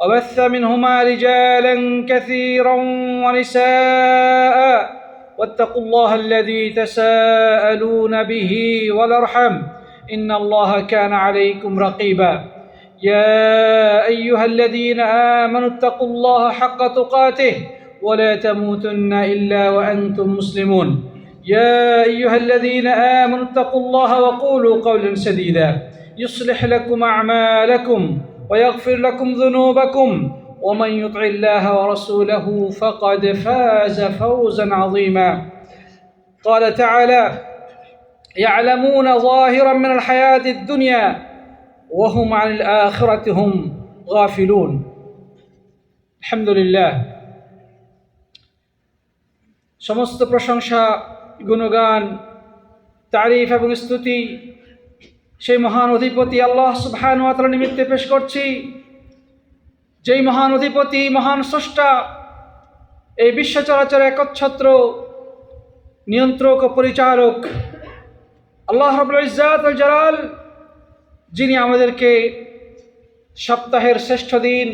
وبث منهما رجالا كثيرا ونساء واتقوا الله الذي تساءلون به والأرحم إن الله كان عليكم رقيبا. يا أيها الذين آمنوا اتقوا الله حق تقاته ولا تموتن إلا وأنتم مسلمون. يا أيها الذين آمنوا اتقوا الله وقولوا قولا سديدا. يصلح لكم أعمالكم ويغفر لكم ذنوبكم ومن يطع الله ورسوله فقد فاز فوزا عظيما قال تعالى يعلمون ظاهرا من الحياه الدنيا وهم عن الاخره هم غافلون الحمد لله সমস্ত প্রশংসা গুণগান তারিফ এবং স্তুতি সেই মহান অধিপতি আল্লাহ সুবহান ওয়াতালা নিমিত্তে পেশ করছি। যেই মহান অধিপতি, মহান স্রষ্টা, এই বিশ্ব চরাচর একচ্ছত্র নিয়ন্ত্রক ও পরিচারক আল্লাহ রবুল ইজাত জালাল, যিনি আমাদেরকে সপ্তাহের শ্রেষ্ঠ দিন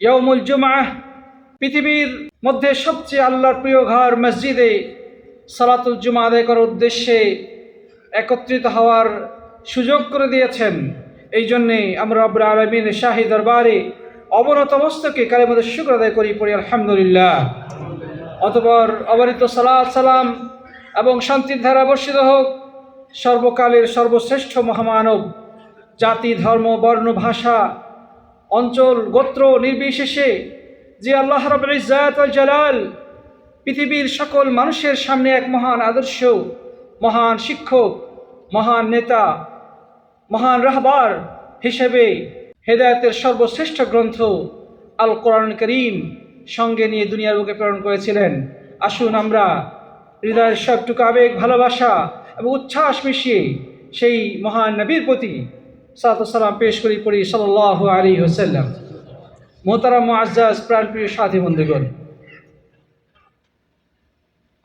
ইয়মুল জুমাহ পৃথিবীর মধ্যে সবচেয়ে আল্লাহর প্রিয় ঘর মসজিদে সালাতুল জুমা আদায় করার উদ্দেশ্যে একত্রিত হওয়ার সুযোগ করে দিয়েছেন। এই জন্যে আমরা রব্র আলমিন শাহী দরবারে অবনত মস্তকে কালের মধ্যে শুক্র আদায় করি, পড়ি আলহামদুলিল্লাহ। অতপর অবরিত সালাত, সালাম এবং শান্তির ধারা বর্ষিত হোক, সর্বকালের সর্বশ্রেষ্ঠ মহামানব, জাতি, ধর্ম, বর্ণ, ভাষা, অঞ্চল, গোত্র, নির্বিশেষে যে আল্লাহ রবুল জালাল পৃথিবীর সকল মানুষের সামনে এক মহান আদর্শ মহান শিক্ষক, মহান নেতা, মহান রাহবার হিসেবে হেদায়তের সর্বশ্রেষ্ঠ গ্রন্থ আল কোরআন করিম সঙ্গে নিয়ে দুনিয়ার বুকে প্রেরণ করেছিলেন। আসুন আমরা হৃদয়ের সবটুকু আবেগ, ভালোবাসা এবং উচ্ছ্বাস মিশিয়ে সেই মহান নবীর প্রতি সালাম পেশ করি, পড়ি সাল্লাহ আলী হোসাল্লাম মোহতারাম আজ্জাজ প্রাণপ্রিয় সাথী বন্ধুগণ,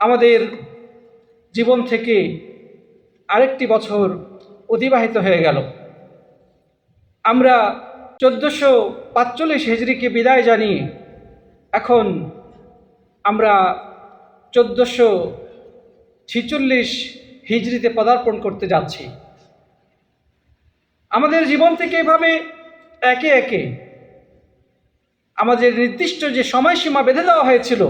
আমাদের জীবন থেকে আরেকটি বছর অতিবাহিত হয়ে গেল। আমরা চোদ্দোশো পাঁচচল্লিশ হেজরিকে বিদায় জানিয়ে এখন আমরা চোদ্দোশো ছিচল্লিশ হিজড়িতে পদার্পণ করতে যাচ্ছি। আমাদের জীবন থেকে এভাবে একে একে আমাদের নির্দিষ্ট যে সময়সীমা বেঁধে দেওয়া হয়েছিল,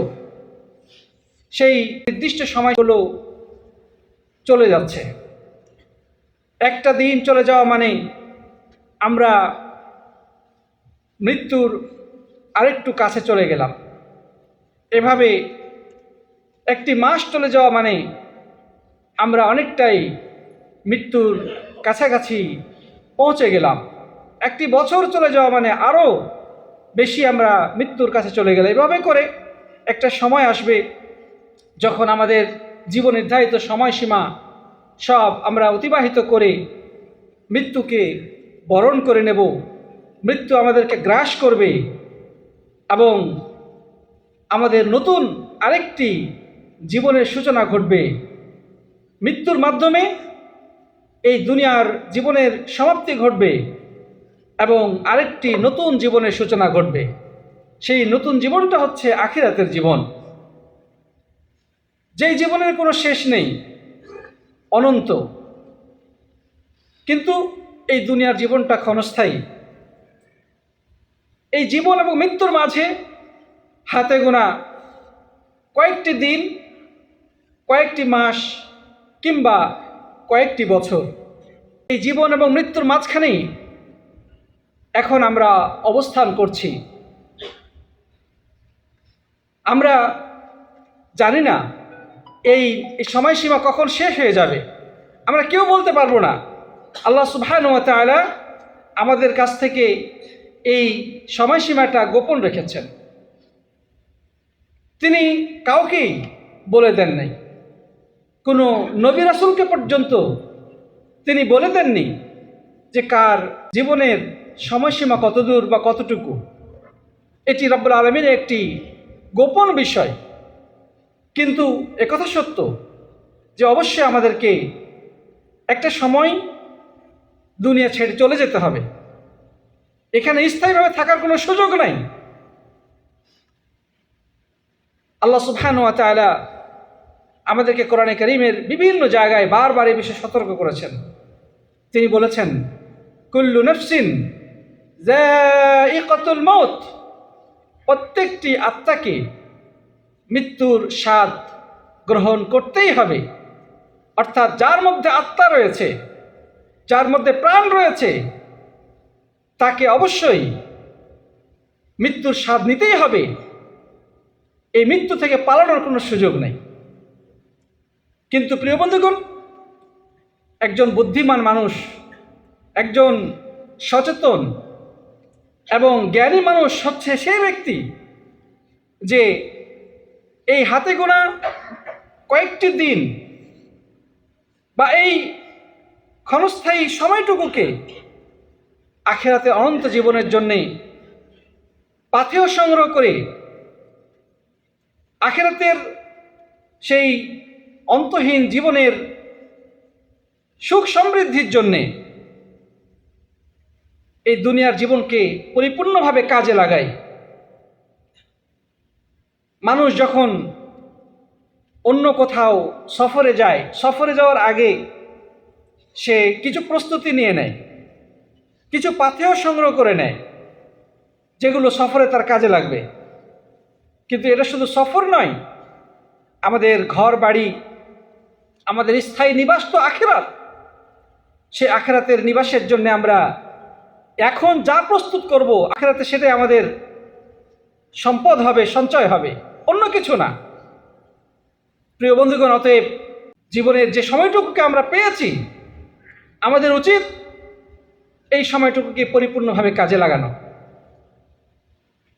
সেই নির্দিষ্ট সময়গুলো চলে যাচ্ছে। একটা দিন চলে যাওয়া মানে আমরা মৃত্যুর আরেকটু কাছে চলে গেলাম। এভাবে একটি মাস চলে যাওয়া মানে আমরা অনেকটাই মৃত্যুর কাছাকাছি পৌঁছে গেলাম। একটি বছর চলে যাওয়া মানে আরও বেশি আমরা মৃত্যুর কাছে চলে গেলাম। এভাবে করে একটা সময় আসবে যখন আমাদের জীবন নির্ধারিত সময়সীমা সব আমরা অতিবাহিত করে মৃত্যুকে বরণ করে নেব। মৃত্যু আমাদেরকে গ্রাস করবে এবং আমাদের নতুন আরেকটি জীবনের সূচনা ঘটবে। মৃত্যুর মাধ্যমে এই দুনিয়ার জীবনের সমাপ্তি ঘটবে এবং আরেকটি নতুন জীবনের সূচনা ঘটবে। সেই নতুন জীবনটা হচ্ছে আখিরাতের জীবন। যেই জীবনের কোনো শেষ নেই, অনন্ত। কিন্তু এই দুনিয়ার জীবনটা ক্ষণস্থায়ী। এই জীবন এবং মৃত্যুর মাঝে হাতে গোনা কয়েকটি দিন, কয়েকটি মাস কিংবা কয়েকটি বছর, এই জীবন এবং মৃত্যুর মাঝখানেই এখন আমরা অবস্থান করছি। আমরা জানি না এই সময়সীমা কখন শেষ হয়ে যাবে? আমরা কেউ বলতে পারব না। আল্লাহ সুবাহানুয়ালা আমাদের কাছ থেকে এই সময়সীমাটা গোপন রেখেছেন। তিনি কাউকেই বলে দেন নাই। কোনো নবী রাসুলকে পর্যন্ত তিনি বলে দেননি যে কার জীবনের সময়সীমা কতদূর বা কতটুকু। এটি রব্বুল আলমীর একটি গোপন বিষয়। কিন্তু একথা সত্য যে অবশ্যই আমাদেরকে একটা সময় দুনিয়া ছেড়ে চলে যেতে হবে। এখানে স্থায়ীভাবে থাকার কোনো সুযোগ নাই। আল্লাহ সুবহান তাআলা আমাদেরকে কোরআনে করিমের বিভিন্ন জায়গায় বারবার এই বিষয়ে সতর্ক করেছেন। তিনি বলেছেন, কুল্লু নফসিন প্রত্যেকটি আত্মাকে মৃত্যুর স্বাদ গ্রহণ করতেই হবে। অর্থাৎ যার মধ্যে আত্মা রয়েছে, যার মধ্যে প্রাণ রয়েছে, তাকে অবশ্যই মৃত্যুর স্বাদ নিতেই হবে। এই মৃত্যু থেকে পালানোর কোনো সুযোগ নেই। কিন্তু প্রিয় বন্ধুগণ, একজন বুদ্ধিমান মানুষ, একজন সচেতন এবং জ্ঞানী মানুষ হচ্ছে সেই ব্যক্তি যে এই হাতে গোনা কয়েকটি দিন বা এই ক্ষণস্থায়ী সময়টুকুকে আখেরাতে অনন্ত জীবনের জন্যে পাথেয় সংগ্রহ করে আখেরাতের সেই অন্তহীন জীবনের সুখ সমৃদ্ধির জন্যে এই দুনিয়ার জীবনকে পরিপূর্ণভাবে কাজে লাগায়। মানুষ যখন অন্য কোথাও সফরে যায়, সফরে যাওয়ার আগে সে কিছু প্রস্তুতি নিয়ে নেয়, কিছু পাথেও সংগ্রহ করে নেয়, যেগুলো সফরে তার কাজে লাগবে। কিন্তু এটা শুধু সফর নয়, আমাদের ঘর, বাড়ি, আমাদের স্থায়ী নিবাস তো আখেরাত। সে আখেরাতের নিবাসের জন্য আমরা এখন যা প্রস্তুত করব, আখেরাতে সেটাই আমাদের সম্পদ হবে, সঞ্চয় হবে। অন্য কিছু না। প্রিয় বন্ধুগণ, অতএব জীবনের যে সময়টুকুকে আমরা পেয়েছি, আমাদের উচিত এই সময়টুকুকে পরিপূর্ণভাবে কাজে লাগানো।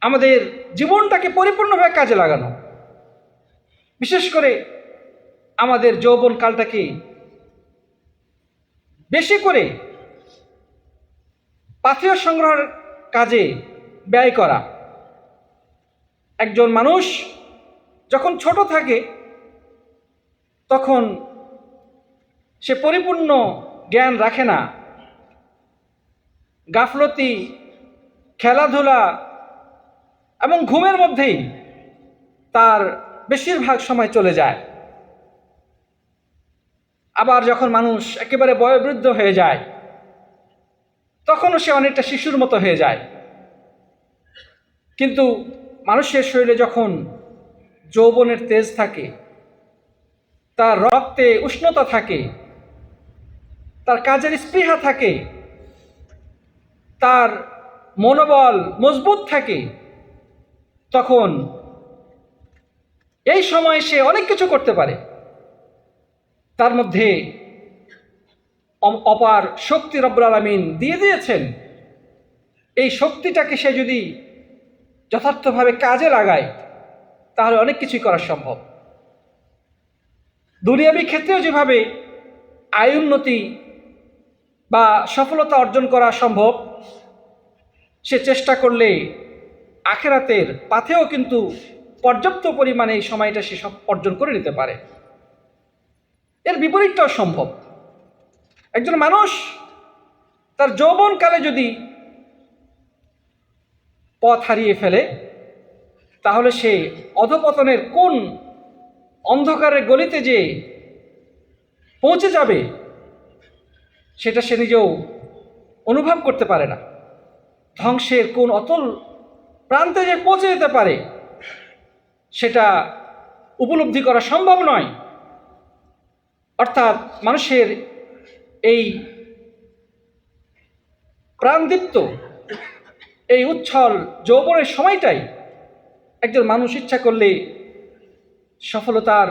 আমাদের জীবনটাকে পরিপূর্ণভাবে কাজে লাগানো। বিশেষ করে আমাদের যৌবন কালটাকে বেশি করে পাথেয় সংগ্রহের কাজে ব্যয় করা। একজন মানুষ যখন ছোট থাকে, তখন সে পরিপূর্ণ জ্ঞান রাখে না। গাফলতি, খেলাধুলা এবং ঘুমের মধ্যেই তার বেশিরভাগ সময় চলে যায়। আবার যখন মানুষ একেবারে বয়োবৃদ্ধ হয়ে যায়, তখনও সে অনেকটা শিশুর মতো হয়ে যায়। কিন্তু মানুষের শরীরে যখন যৌবনের তেজ থাকে, তার রক্তে উষ্ণতা থাকে, তার কাজের স্পৃহা থাকে, তার মনোবল মজবুত থাকে, তখন এই সময় সে অনেক কিছু করতে পারে। তার মধ্যে অপার শক্তি রব্বুল আলমিন দিয়ে দিয়েছেন। এই শক্তিটাকে সে যদি যথার্থভাবে কাজে লাগায় তাহলে অনেক কিছুই করা সম্ভব। দুনিয়াবী ক্ষেত্রেও যেভাবে আয় উন্নতি বা সফলতা অর্জন করা সম্ভব, সে চেষ্টা করলে আখেরাতের পাথেও কিন্তু পর্যাপ্ত পরিমাণে এই সময়টা সে অর্জন করে নিতে পারে। এর বিপরীতটাও সম্ভব। একজন মানুষ তার যৌবনকালে যদি পথ হারিয়ে ফেলে তাহলে সে অধপতনের কোন অন্ধকারের গলিতে যে পৌঁছে যাবে, সেটা সে নিজেও অনুভব করতে পারে না। ধ্বংসের কোন অতল প্রান্তে যে পৌঁছে যেতে পারে, সেটা উপলব্ধি করা সম্ভব নয়। অর্থাৎ মানুষের এই প্রাণদীপ্ত, এই উচ্ছল যৌবনের সময়টাই একজন মানুষ ইচ্ছা করলে সফলতার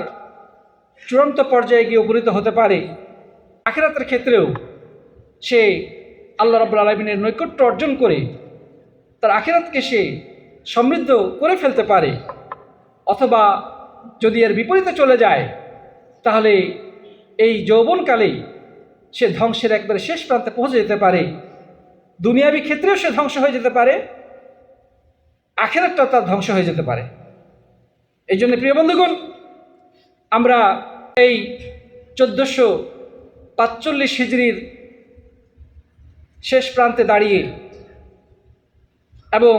চূড়ান্ত পর্যায়ে গিয়ে উপনীত হতে পারে। আখেরাতের ক্ষেত্রেও সে আল্লাহ রাবুল আলমিনের নৈকট্য অর্জন করে তার আখেরাতকে সে সমৃদ্ধ করে ফেলতে পারে। অথবা যদি এর বিপরীতে চলে যায়, তাহলে এই যৌবনকালেই সে ধ্বংসের একবারে শেষ প্রান্তে পৌঁছে যেতে পারে। দুনিয়াবি ক্ষেত্রেও সে ধ্বংস হয়ে যেতে পারে। আখেরাতটাও তার ধ্বংস হয়ে যেতে পারে। এই জন্য প্রিয় বন্ধুগণ, আমরা এই চোদ্দোশো পাঁচচল্লিশ হিজড়ির শেষ প্রান্তে দাঁড়িয়ে এবং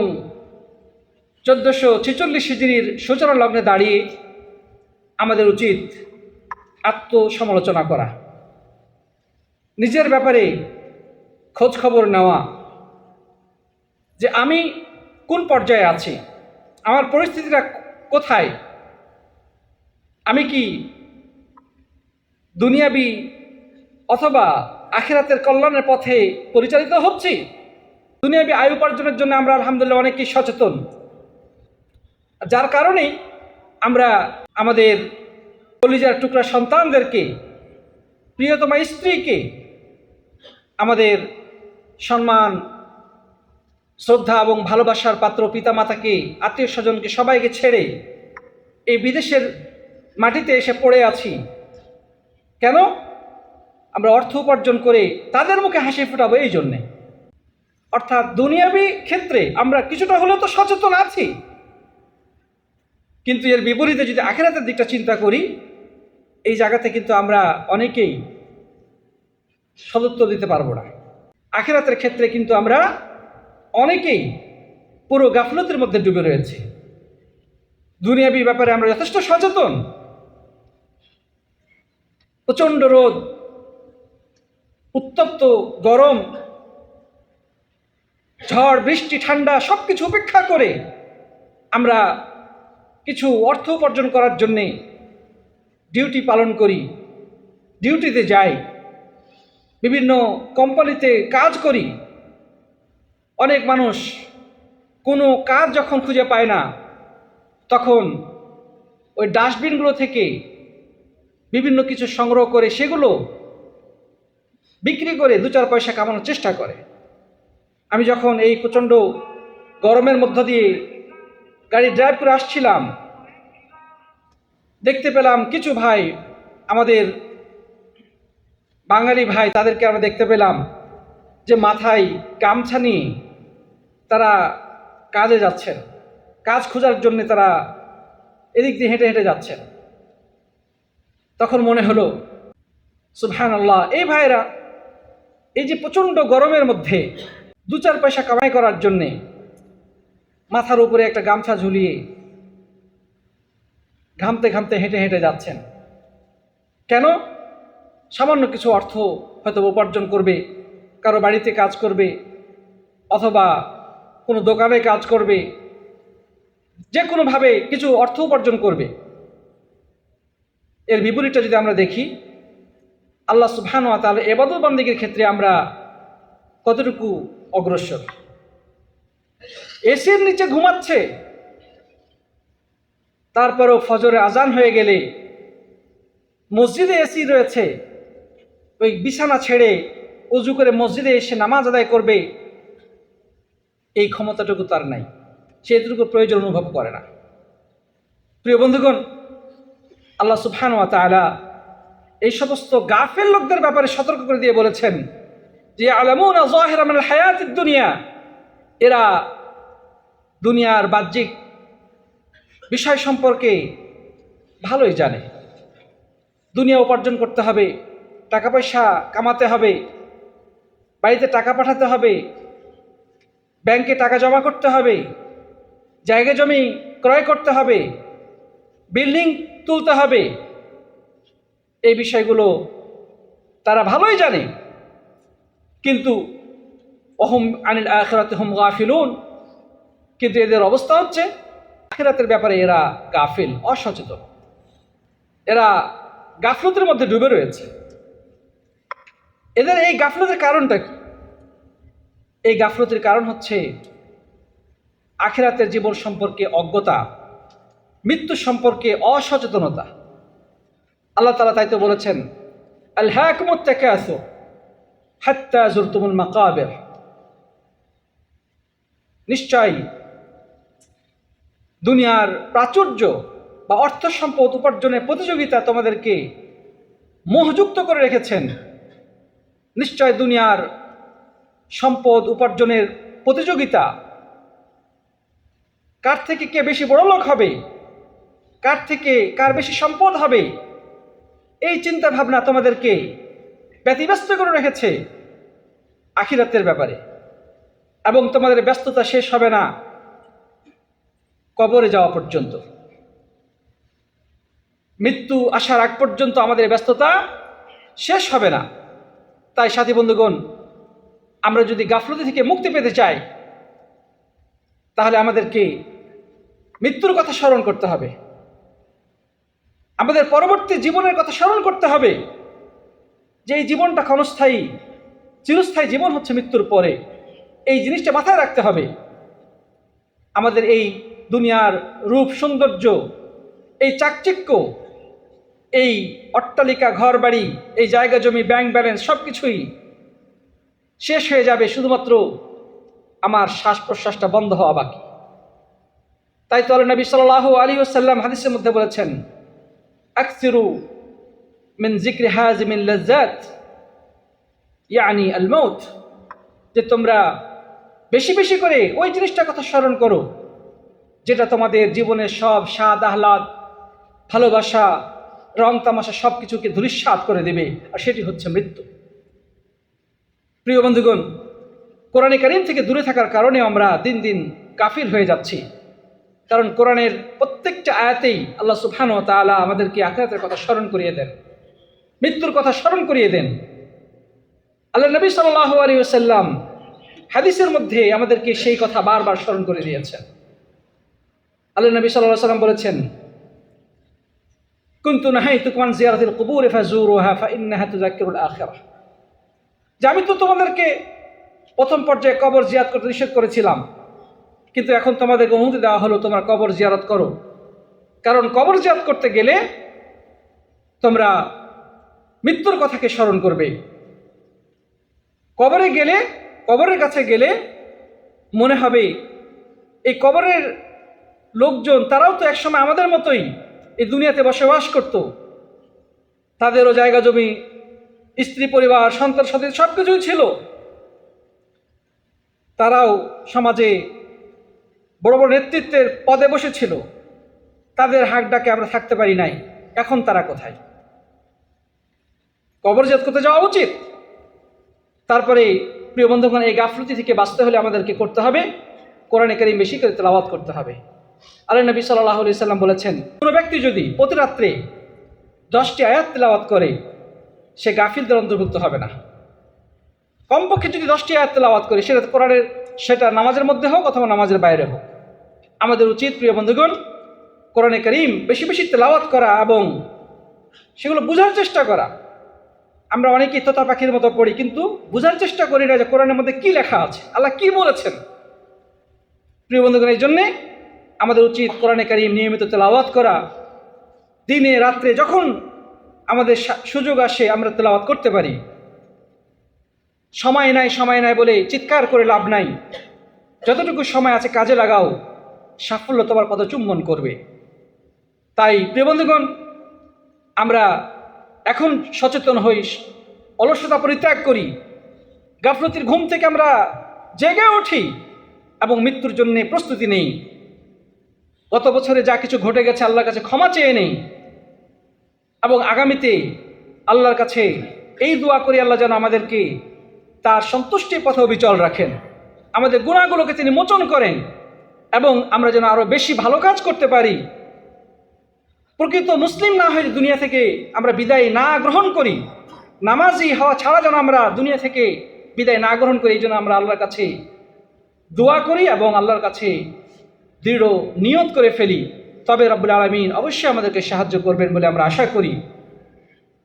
চোদ্দোশো ছেচল্লিশ হিজড়ির সূচনা লগ্নে দাঁড়িয়ে আমাদের উচিত আত্মসমালোচনা করা। নিজের ব্যাপারে খোঁজ খবর নেওয়া। যে আমি কোন পর্যায়ে আছি? আমার পরিস্থিতিটা কোথায়? আমি কি দুনিয়াবি অথবা আখেরাতের কল্যাণের পথে পরিচালিত হচ্ছি? দুনিয়াবি আয় উপার্জনের জন্য আমরা আলহামদুলিল্লাহ অনেকেই সচেতন। যার কারণে আমরা আমাদের কলিজার টুকরা সন্তানদেরকে, প্রিয়তমা স্ত্রীকে আমাদের সম্মান শ্রদ্ধা এবং ভালোবাসার পাত্র পিতামাতাকে আত্মীয় স্বজনকে সবাইকে ছেড়ে এই বিদেশের মাটিতে এসে পড়ে আছি। কেন? আমরা অর্থ উপার্জন করে তাদের মুখে হাসি ফোটাবো এই জন্যে। অর্থাৎ দুনিয়াবি ক্ষেত্রে আমরা কিছুটা হলেও তো সচেতন আছি। কিন্তু এর বিপরীতে যদি আখেরাতের দিকটা চিন্তা করি, এই জায়গাতে কিন্তু আমরা অনেকেই সদুত্তর দিতে পারব না। আখেরাতের ক্ষেত্রে কিন্তু আমরা অনেকেই পুরো গাফলতের মধ্যে ডুবে রয়েছে। দুনিয়াবি ব্যাপারে আমরা যথেষ্ট সচেতন। প্রচণ্ড রোদ, উত্তপ্ত গরম, ঝড়, বৃষ্টি, ঠান্ডা সব কিছু উপেক্ষা করে আমরা কিছু অর্থ উপার্জন করার জন্যে ডিউটি পালন করি, ডিউটিতে যাই, বিভিন্ন কোম্পানিতে কাজ করি। অনেক মানুষ কোনো কাজ যখন খুঁজে পায় না, তখন ওই ডাস্টবিনগুলো থেকে বিভিন্ন কিছু সংগ্রহ করে সেগুলো বিক্রি করে দু চার পয়সা কামানোর চেষ্টা করে। আমি যখন এই প্রচণ্ড গরমের মধ্য দিয়ে গাড়ি ড্রাইভ করে আসছিলাম, দেখতে পেলাম কিছু ভাই আমাদের বাঙালি ভাই তাদেরকে আমরা দেখতে পেলাম যে মাথায় গামছা নিয়ে তারা কাজে যাচ্ছেন। কাজ খোঁজার জন্য তারা এদিক দিয়ে হেঁটে হেঁটে যাচ্ছেন। তখন মনে হলো সুবহান আল্লাহ এই ভাইরা এই যে প্রচণ্ড গরমের মধ্যে দু চার পয়সা কামাই করার জন্যে মাথার উপরে একটা গামছা ঝুলিয়ে ঘামতে ঘামতে হেঁটে হেঁটে যাচ্ছেন। কেন? সামান্য কিছু অর্থ হয়তো উপার্জন করবে, কারও বাড়িতে কাজ করবে, অথবা কোনো দোকানে কাজ করবে, যে কোনোভাবে কিছু অর্থ উপার্জন করবে। এর বিপরীতটা যদি আমরা দেখি, আল্লাহ সুবহান তাহলে এবাদত বান্দিগের ক্ষেত্রে আমরা কতটুকু অগ্রসর? এসির নিচে ঘুমাচ্ছে, তারপরেও ফজরে আজান হয়ে গেলে মসজিদে এসি রয়েছে, ওই বিছানা ছেড়ে উজু করে মসজিদে এসে নামাজ আদায় করবে এই ক্ষমতাটুকু তার নাই। সে এতটুকু প্রয়োজন অনুভব করে না। প্রিয় বন্ধুগণ, আল্লাহ সুবহান ওয়া তাআলা এই সমস্ত গাফের লোকদের ব্যাপারে সতর্ক করে দিয়ে বলেছেন যে আলামুনা জাহিরা মিনাল হায়াতিদ দুনিয়া। এরা দুনিয়ার বাহ্যিক বিষয় সম্পর্কে ভালোই জানে। দুনিয়া উপার্জন করতে হবে, টাকা পয়সা কামাতে হবে, বাড়িতে টাকা পাঠাতে হবে ব্যাংকে টাকা জমা করতে হবে, জায়গা জমি ক্রয় করতে হবে, বিল্ডিং তুলতে হবে। এই বিষয়গুলো তারা ভালোই জানে। কিন্তু অহম আনিল আখরাতে হম গাফিলুন। কিন্তু এদের অবস্থা হচ্ছে, আখেরাতের ব্যাপারে এরা গাফিল, অসচেতন। এরা গাফলতের মধ্যে ডুবে রয়েছে। এদের এই গাফলতের কারণটা কি? এই গাফলতির কারণ হচ্ছে আখেরাতের জীবন সম্পর্কে অজ্ঞতা, মৃত্যু সম্পর্কে অসচেতনতা। আল্লাহ তালা তাই তো বলেছেন আল হ্যাকমত আসো মাকাবের। নিশ্চয়ই দুনিয়ার প্রাচুর্য বা অর্থ সম্পদ উপার্জনের প্রতিযোগিতা তোমাদেরকে মোহযুক্ত করে রেখেছেন। নিশ্চয় দুনিয়ার সম্পদ উপার্জনের প্রতিযোগিতা। কার থেকে কে বেশি বড় লোক হবে? কার থেকে কার বেশি সম্পদ হবে? এই চিন্তা ভাবনা তোমাদেরকে ব্যতিব্যস্ত করে রেখেছে আখিরাতের ব্যাপারে। এবং তোমাদের ব্যস্ততা শেষ হবে না কবরে যাওয়া পর্যন্ত। মৃত্যু আসার আগ পর্যন্ত আমাদের ব্যস্ততা শেষ হবে না। তাই সাথী বন্ধুগণ আমরা যদি গাফলতি থেকে মুক্তি পেতে চাই, তাহলে আমাদেরকে মৃত্যুর কথা স্মরণ করতে হবে। আমাদের পরবর্তী জীবনের কথা স্মরণ করতে হবে যে এই জীবনটা ক্ষণস্থায়ী, চিরস্থায়ী জীবন হচ্ছে মৃত্যুর পরে। এই জিনিসটা মাথায় রাখতে হবে। আমাদের এই দুনিয়ার রূপ, সৌন্দর্য, এই চাকচিক্য, এই অট্টালিকা ঘর বাড়ি এই জায়গা জমি, ব্যাংক ব্যালেন্স সব কিছুই শেষ হয়ে যাবে শুধুমাত্র আমার শ্বাস প্রশ্বাসটা বন্ধ হওয়া বাকি। তাই তো নবী সাল্লাহ আলী ওসাল্লাম হাদিসের মধ্যে বলেছেন, আকসিরু মিন জিক্রি হাজ মিন লজ্জাত ইয়ানি আল মৌত যে তোমরা বেশি বেশি করে ওই জিনিসটার কথা স্মরণ করো, যেটা তোমাদের জীবনের সব স্বাদ, আহ্লাদ, ভালোবাসা রং তামাশা সব কিছুকে ধূলিস্বাদ করে দেবে, আর সেটি হচ্ছে মৃত্যু। প্রিয় বন্ধুগণ, কোরআনে কারিম থেকে দূরে থাকার কারণে আমরা দিন দিন কাফির হয়ে যাচ্ছি। কারণ কোরআনের প্রত্যেকটা আয়াতেই আল্লাহ সুবহান তালা আমাদেরকে আখরাতের কথা স্মরণ করিয়ে দেন, মৃত্যুর কথা স্মরণ করিয়ে দেন। আল্লাহ নবী সাল্লাহ আলী হাদিসের মধ্যে আমাদেরকে সেই কথা বারবার স্মরণ করে দিয়েছেন। আল্লাহ নবী সাল্লাহ সাল্লাম বলেছেন, কুন্তু নাহাই তুকমান জিয়ারতিল কুবুর ফাজুরুহা ফাইন্নাহা তুযাক্কিরুল আখিরাহ। যে আমি তো তোমাদেরকে প্রথম পর্যায়ে কবর জিয়াত করতে নিষেধ করেছিলাম, কিন্তু এখন তোমাদেরকে অনুমতি দেওয়া হলো, তোমরা কবর জিয়ারত করো। কারণ কবর জিয়াত করতে গেলে তোমরা মৃত্যুর কথাকে স্মরণ করবে। কবরে গেলে, কবরের কাছে গেলে মনে হবে, এই কবরের লোকজন, তারাও তো একসময় আমাদের মতোই এই দুনিয়াতে বসবাস করত। তাদেরও জায়গা জমি স্ত্রী, পরিবার, সন্তান সাথে সব কিছুই ছিল। তারাও সমাজে বড় বড় নেতৃত্বের পদে বসেছিল। তাদের হাক ডাকে আমরা থাকতে পারি নাই। এখন তারা কোথায়? কবরজাত করতে যাওয়া উচিত। তারপরে, প্রিয় বন্ধুগণ, এই গাফলতি থেকে বাঁচতে হলে আমাদেরকে করতে হবে। কোরআনে কারিম বেশি করে তেলাওয়াত করতে হবে। আল্লাহ নবী সাল্লাহ আলি সাল্লাম বলেছেন, কোনো ব্যক্তি যদি প্রতি রাত্রে দশটি আয়াত তেলাওয়াত করে সে গাফিলদের অন্তর্ভুক্ত হবে না। কমপক্ষে যদি দশটি আয়াত তেলাওয়াত করে, সেটা কোরআনের, সেটা নামাজের মধ্যে হোক অথবা নামাজের বাইরে হোক। আমাদের উচিত, প্রিয় বন্ধুগণ, কোরআনে করিম বেশি বেশি তেলাওয়াত করা এবং সেগুলো বোঝার চেষ্টা করা। আমরা অনেকেই তোতা পাখির মতো পড়ি, কিন্তু বোঝার চেষ্টা করি না যে কোরআনের মধ্যে কী লেখা আছে। আল্লাহ কি বলেছেন? প্রিয় বন্ধুগণ, এই জন্যে আমাদের উচিত কোরআনে কারিম নিয়মিত তেলাওয়াত করা। দিনে, রাত্রে যখন আমাদের সুযোগ আসে, আমরা তেলাওয়াত করতে পারি। সময় নাই সময় নাই বলে চিৎকার করে লাভ নাই। যতটুকু সময় আছে কাজে লাগাও, সাফল্য তোমার পদ চুম্বন করবে। তাই, প্রিয় বন্ধুগণ, আমরা এখন সচেতন হই, অলসতা পরিত্যাগ করি। গাফলতির ঘুম থেকে আমরা জেগে উঠি এবং মৃত্যুর জন্য প্রস্তুতি নেই। গত বছরে যা কিছু ঘটে গেছে, আল্লাহর কাছে ক্ষমা চেয়ে নেই। এবং আগামীতে আল্লাহর কাছে এই দোয়া করি আল্লাহ যেন আমাদেরকে তার সন্তুষ্টির পথে অবিচল রাখেন। আমাদের গুণাগুলোকে তিনি মোচন করেন এবং আমরা যেন আরও বেশি ভালো কাজ করতে পারি। প্রকৃত মুসলিম না হয়ে দুনিয়া থেকে আমরা বিদায় না গ্রহণ করি। নামাজি হওয়া ছাড়া যেন আমরা দুনিয়া থেকে বিদায় না গ্রহণ করি, এই জন্য আমরা আল্লাহর কাছে দোয়া করি এবং আল্লাহর কাছে দৃঢ় নিয়ত করে ফেলি। তবে রব্বুল আলমিন অবশ্যই আমাদেরকে সাহায্য করবেন বলে আমরা আশা করি।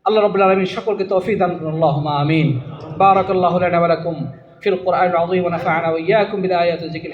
আল্লাহ রব্বুল আলমিন সকলকে করুন। আল্লাহুম্মা আমিন। বারাকাল্লাহু লানা ওয়া লাকুম ফিল কুরআনিল আযীম ওয়া নাফা'না ওয়া ইয়্যাকুম বিল আয়াতিল যিকিল